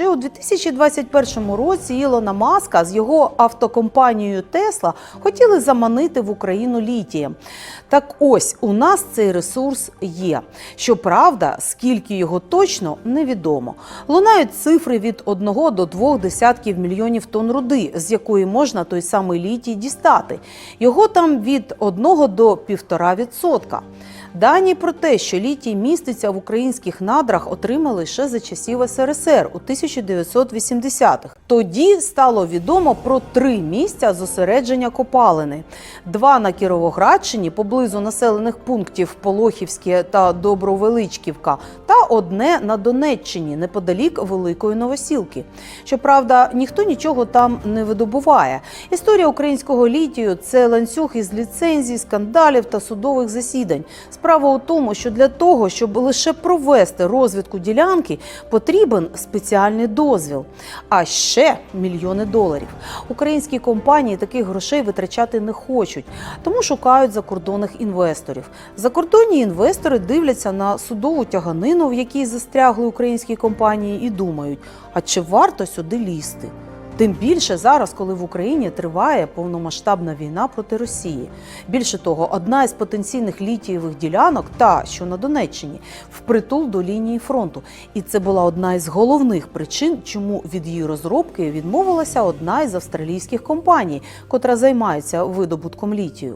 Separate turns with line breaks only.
Ще у 2021 році Ілона Маска з його автокомпанією Тесла хотіли заманити в Україну літієм. Так ось у нас цей ресурс є. Щоправда, скільки його точно невідомо. Лунають цифри від 1 до 2 десятків мільйонів тонн руди, з якої можна той самий літій дістати. Його там від 1 до 1,5%. Дані про те, що літій міститься в українських надрах, отримали ще за часів СРСР у 1980-х. Тоді стало відомо про три місця зосередження копалини: два на Кіровоградщині поблизу населених пунктів Полохівське та Добровеличківка, одне на Донеччині неподалік Великої Новосілки. Щоправда, ніхто нічого там не видобуває. Історія українського літію це ланцюг із ліцензій, скандалів та судових засідань. Справа у тому, що для того, щоб лише провести розвідку ділянки, потрібен спеціальний дозвіл, а ще мільйони доларів. Українські компанії таких грошей витрачати не хочуть, тому шукають закордонних інвесторів. Закордонні інвестори дивляться на судову тяганину, в якій застрягли українські компанії, і думають: а чи варто сюди лізти? Тим більше зараз, коли в Україні триває повномасштабна війна проти Росії. Більше того, одна із потенційних літієвих ділянок, та що на Донеччині, впритул до лінії фронту. І це була одна із головних причин, чому від її розробки відмовилася одна із австралійських компаній, котра займається видобутком літію.